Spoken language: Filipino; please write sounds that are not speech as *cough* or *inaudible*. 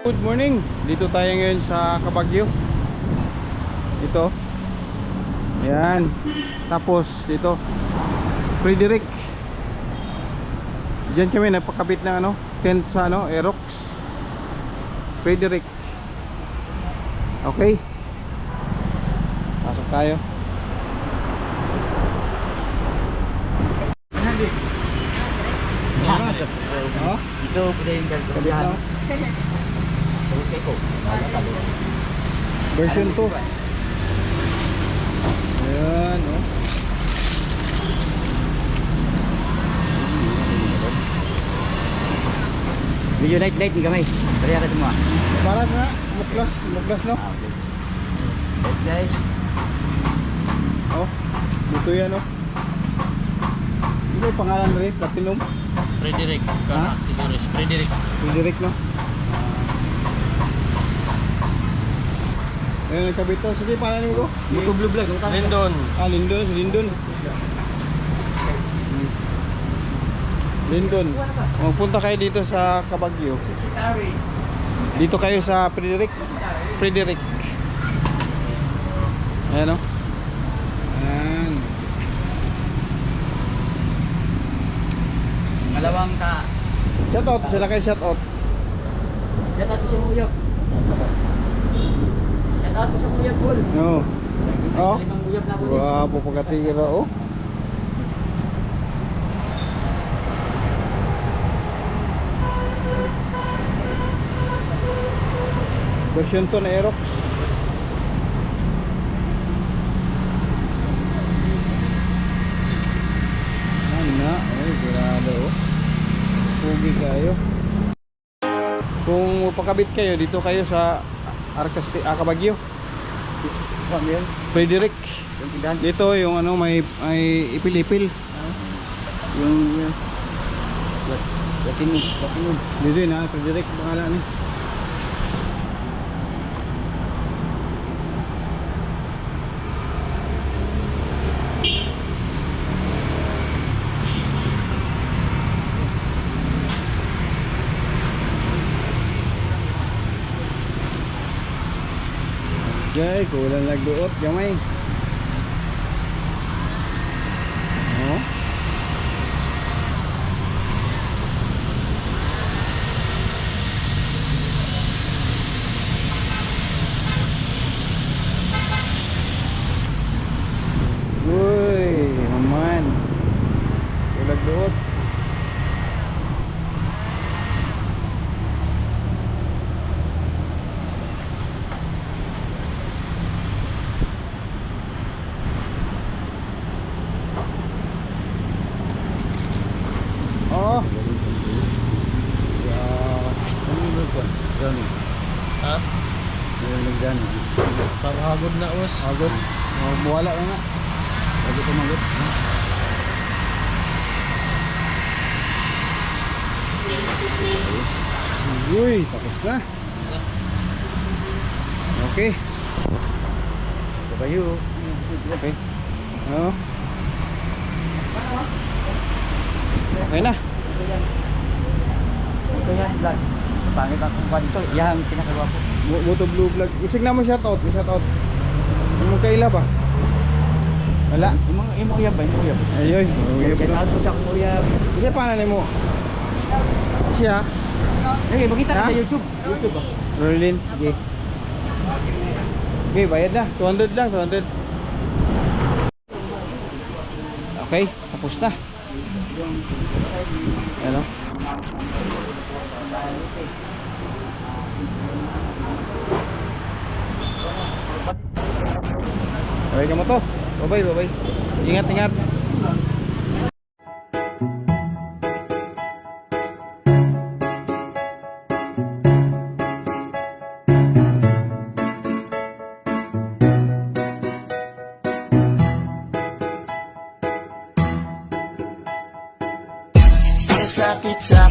Good morning. Dito tayo ngayon sa Kabagyo. Ito. Ayan. Tapos ito. Frederick. Diyan kami napakabit ng ano, tent sa ano, Aerox. Frederick. Okay. Pasok tayo. Ito, pwede yung belt. *laughs* Version 2. Ayan, oh. Medyo light light ni kamay. Bari ka semua. Para na, muklas, muklas no? Ah, okay. Light guys. Oh, dito yan oh. Ano yung pangalan rin? Platinum? Frederick, Ha? accessories. Frederick. Frederick no? Ayan, nagkabit to. Sige, pangalan mo ko? Buto blue vlog. Lindon. Ah, Lindon, Lindon. Lindon. Oh, punta kayo dito sa Kabagyo. Dito kayo sa Frederick. Frederick. Ayan oh. Ayan. Malawang ka. Shout out, sila kayo shout out. Shout out sa Muyok. Muyok, Paul. No. Oh. Wow, pagkatira oh. Version 2 na Aerox. Ano na, ay, grado oh. Pugi kayo. Kung pakabit kayo, dito kayo sa Arcasti, ah, Yun? Frederick. Yung tindahan. Dito yung ano may may ipil-ipil. Yung... yung- Platinum. Platinum. Dito ha, Frederick pangalan ni. Jay, kulang nagduot, gamay. Oh. Uy, naman. Kulag doot. Oh. Ya, ano ba Dani. Ha? Yung nagdani. Paghagod na us. Agad. Oh, buwala na nga. Agad tumagot. Uy, tapos na. Okay. Kabayo. Okay. Oh. Okay na. Yan. Ito yan, vlog. Pangit ang kumpan ito. Yan, pinakagawa ko. Mo- Moto Blue Vlog. Isig na mo shoutout. Shoutout. Mo kaila ba? Wala. Yung mga yung mga uyab ba? Yung mga uyab. Ayoy. Shout out ko sa uyab. Kasi paano mo? Siya. Eh, makita ka sa YouTube. YouTube ba? Rolin. Okay. Okay, bayad na. 200 lang, 200. Okay, tapos na. Ano? Okay ka mo to. Bye-bye, bye-bye. Ingat, ingat. Sakit sa